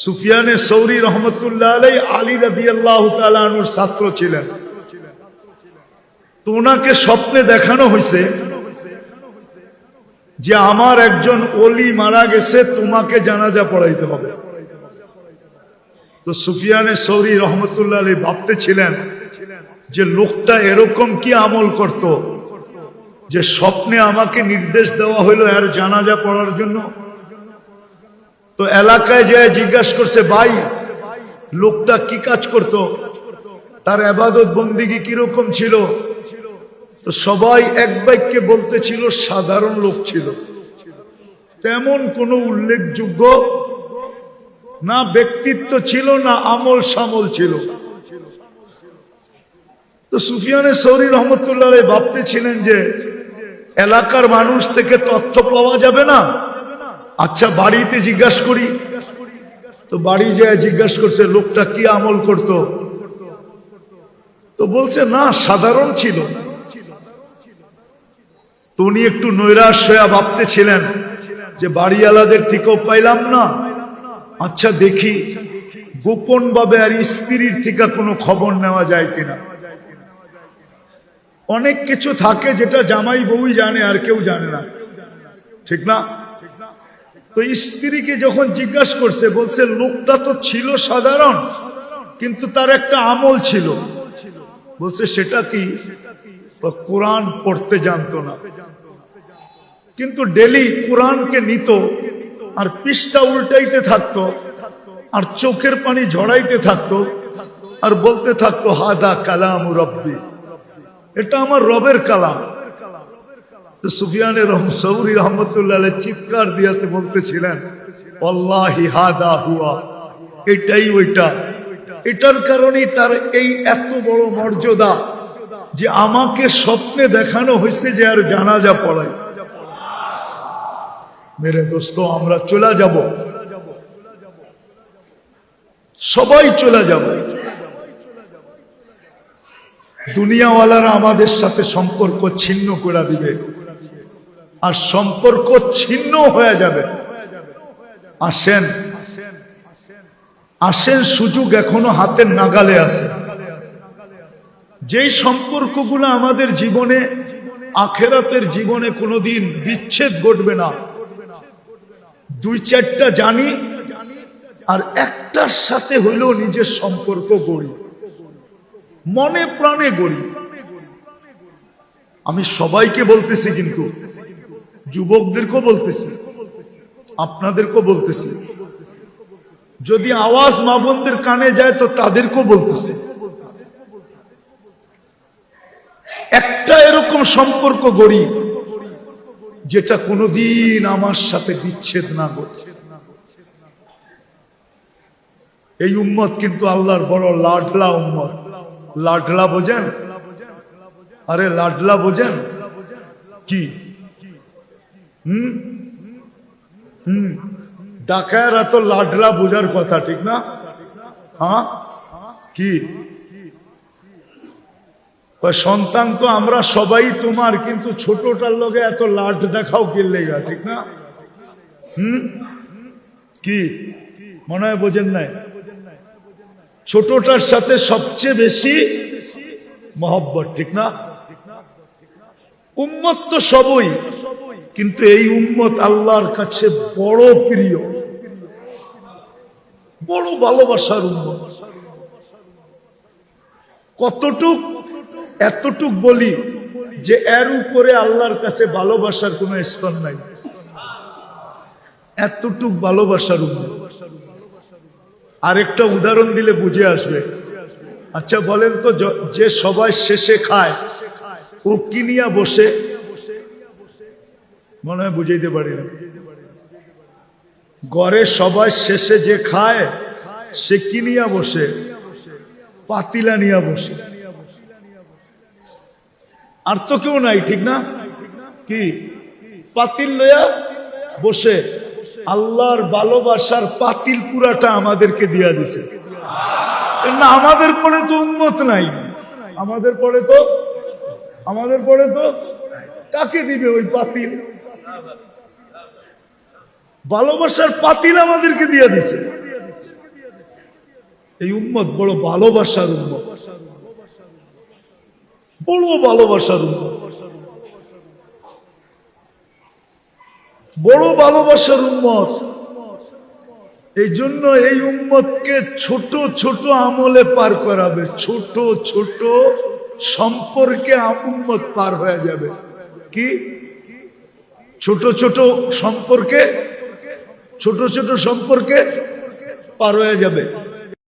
সুফিয়ানে সৌরি রহমতুল্লাহ আলাই আলী রাদি আল্লাহ তালুর ছাত্র ছিলেন। তো ওনাকে স্বপ্নে দেখানো হয়েছে যে আমার একজন অলি মারা গেছে, তোমাকে জানাজা পড়াইতে হবে। তো সুফিয়ানে সৌরি রহমতুল্লাহ আলী ভাবতে ছিলেন যে লোকটা এরকম কি আমল করত, যে স্বপ্নে আমাকে নির্দেশ দেওয়া হইল আর জানাজা পড়ার জন্য? তো এলাকায় যায় জিজ্ঞাসা করছে, ভাই, লোকটা কি কাজ করত? তার আবাদত বন্দিগি কীরকম ছিল? তো সবাই এক বাক্যে বলতেছিল, সাধারণ লোক ছিল। তেমন কোনো উল্লেখযোগ্য না ব্যক্তিত্ব ছিল, না আমল সামল ছিল। তো সুফিয়ানে সৌরি রহমতুল্লাহ ভাবতে ছিলেন যে, এলাকার মানুষ থেকে তথ্য পাওয়া যাবে না? আচ্ছা বাড়িতে জিজ্ঞাসা করি। তো বাড়ি যায় জিজ্ঞাসা করছে, লোকটা কি আমল করত? তো বলছে, না, সাধারণ ছিল। তো উনি একটু নৈরাশ হয়ে ভাবতেছিলেন যে বাড়িওয়ালাদের থেকেও পাইলাম না। আচ্ছা দেখি গোপন ভাবে আর স্ত্রীর থেকে কোনো খবর নেওয়া যায় কিনা? অনেক কিছু থাকে যেটা জামাই বউই জানে আর কেউ জানে না। ঠিক না? তো স্ত্রীকে যখন জিজ্ঞাসা করছে, বলছে, লোকটা তো ছিল সাধারণ, কিন্তু তার একটা আমল ছিল। বলছে, সেটা কি? কোরআন পড়তে জানতো না। কিন্তু ডেলি কোরআনকে নিত, আর পৃষ্ঠা উল্টাইতে থাকতো, আর চোখের পানি ঝড়াইতে থাকতো, আর বলতে থাকতো, হাদা কালাম রব্বি। এটা আমার রবের কালাম। সুফিয়ানের সৌরি রহমতুল্লাহ চিৎকার দিয়াতে বলতেছিলেন এটাই ওইটা। এটার তার এই এত বড় মর্যাদা যে আমাকে স্বপ্নে দেখানো হয়েছে যে আর জানাজা পড়াই মেরে দোস্ত, আমরা চলে যাব। সবাই চলে যাব। দুনিয়াওয়ালারা আমাদের সাথে সম্পর্ক ছিন্ন করে দিবে। আর সম্পর্ক ছিন্ন হয়ে যাবে। আসেন। আসেন সুযোগ এখনও হাতের নাগালে আছে। যেই সম্পর্কগুলো আমাদের জীবনে, আখেরাতের জীবনে কোনোদিন বিচ্ছেদ ঘটবে না। দুই চারটা জানি, আর একটার সাথে হইলেও নিজের সম্পর্ক গড়ি। মনে প্রাণে গড়ি। আমি সবাইকে বলতেছি কিন্তু, যুবকদেরকেও বলতেছি, আপনাদেরকেও বলতেছি। যদি আওয়াজ মা কানে যায় তো তাদেরকেও বলতেছি। একটা এরকম সম্পর্ক গড়ি যেটা কোনোদিন আমার সাথে বিচ্ছেদ না করছে এই উম্মত কিন্তু আল্লাহর বড় লাডলা উম্মত। লাডলা বোঝেন? আরে লাডলা বোঝেন? কি? হুম? হুম? ডাকায়রা তো লাডলা বোঝার কথা, ঠিক না? হ্যাঁ? কি? সন্তান তো আমরা সবাই তোমার, কিন্তু ছোটটার লগে এত লাট দেখাও কিনলে গা ঠিক না? হুম? কি? মনে হয় বোঝেন নাই? ছোটটার সাথে সবচেয়ে বেশি মহব্বত, ঠিক না? উম্মত তো সবই, কিন্তু এই উম্মত আল্লাহর কাছে বড় প্রিয়। বড় ভালোবাসার উম্মত। কতটুক, এতটুক বলি যে এর উপরে আল্লাহর কাছে ভালোবাসার কোনো স্তর নাই। এতটুক ভালোবাসার উম্মত। আরেকটা উদাহরণ দিলে বুঝে আসবে। আচ্ছা বলেন তো, যে সবাই শেষে খায়, ও কিনিয়া বসে? মনে হয় বুঝাইতে পারি না। ঘরে সবাই শেষে যে খায়, সে কি কিনিয়া বসে? পাতিলা নিয়া বসে। আর তো কেউ নাই, ঠিক না? কি? পাতিল লয়া বসে। আল্লাহর ভালোবাসার পাতিল পুরাটা আমাদেরকে দিয়া দিছে। না আমাদের পরে তো উন্মত নাই। আমাদের পরে তো, আমাদের পরে তো কাকে দিবে ওই পাতিল? ভালোবাসার পাতিল আমাদেরকে দিয়ে দিছে। এই উম্মত বড় ভালোবাসার উম্মত। বড় ভালোবাসার উম্মত। বড় ভালোবাসার উম্মত। এই জন্য এই উম্মতকে ছোট ছোট আমলে পার করাবে। ছোট ছোট সম্পর্কে উম্মত পার হয়ে যাবে। কি? ছোট ছোট সম্পর্কে, ছোট ছোট সম্পর্কে পার হয়ে যাবে।